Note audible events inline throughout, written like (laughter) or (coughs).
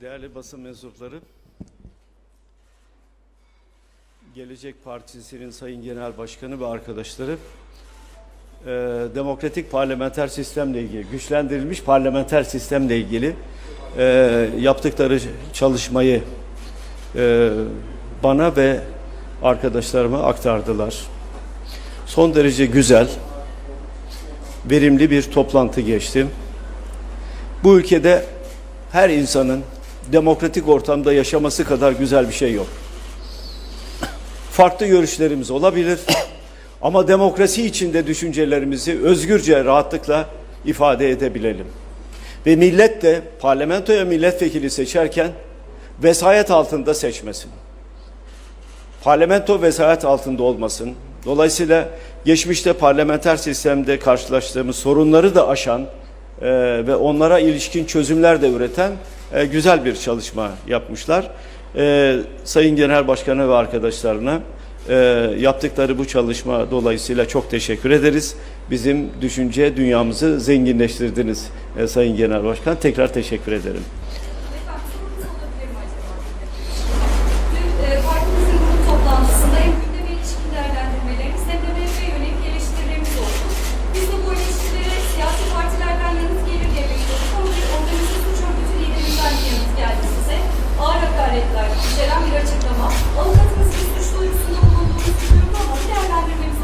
Değerli basın mensupları, Gelecek Partisi'nin Sayın Genel Başkanı ve arkadaşları, e, demokratik parlamenter sistemle ilgili, güçlendirilmiş parlamenter sistemle ilgili e, yaptıkları çalışmayı e, bana ve arkadaşlarıma aktardılar. Son derece güzel, verimli bir toplantı geçti. Bu ülkede her insanın demokratik ortamda yaşaması kadar güzel bir şey yok. Farklı görüşlerimiz olabilir (coughs) ama demokrasi içinde düşüncelerimizi özgürce, rahatlıkla ifade edebilelim. Ve millet de parlamentoya milletvekili seçerken vesayet altında seçmesin. Parlamento vesayet altında olmasın. Dolayısıyla geçmişte parlamenter sistemde karşılaştığımız sorunları da aşan e, ve onlara ilişkin çözümler de üreten e, güzel bir çalışma yapmışlar. E, Sayın Genel Başkanı ve arkadaşlarına e, yaptıkları bu çalışma dolayısıyla çok teşekkür ederiz. Bizim düşünce dünyamızı zenginleştirdiniz e, Sayın Genel Başkan. Tekrar teşekkür ederim. Açıklama. Avukatınız bir suç duyurusunda bulunduğunu düşünüyorum ama değerlendirmeniz?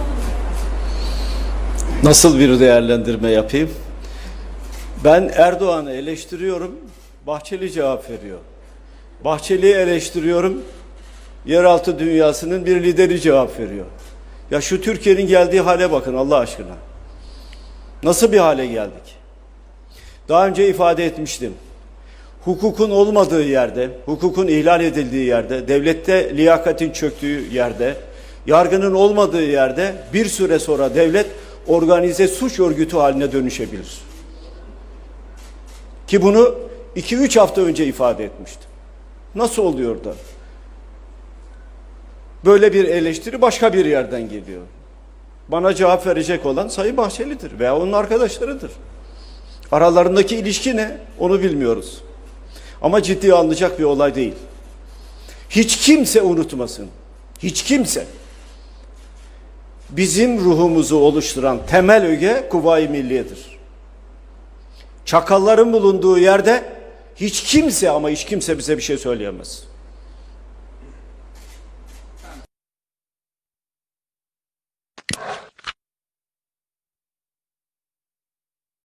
Nasıl bir değerlendirme yapayım? Ben Erdoğan'ı eleştiriyorum, Bahçeli cevap veriyor. Bahçeli'yi eleştiriyorum, yeraltı dünyasının bir lideri cevap veriyor. Ya şu Türkiye'nin geldiği hale bakın Allah aşkına. Nasıl bir hale geldik? Daha önce ifade etmiştim. Hukukun olmadığı yerde, hukukun ihlal edildiği yerde, devlette liyakatin çöktüğü yerde, yargının olmadığı yerde bir süre sonra devlet organize suç örgütü haline dönüşebilir. Ki bunu 2-3 hafta önce ifade etmiştim. Nasıl oluyor da? Böyle bir eleştiri başka bir yerden geliyor. Bana cevap verecek olan Sayın Bahçeli'dir veya onun arkadaşlarıdır. Aralarındaki ilişki ne? Onu bilmiyoruz. Ama ciddi alınacak bir olay değil. Hiç kimse unutmasın. Hiç kimse. Bizim ruhumuzu oluşturan temel öge Kuvayi Milliye'dir. Çakalların bulunduğu yerde hiç kimse ama hiç kimse bize bir şey söyleyemez.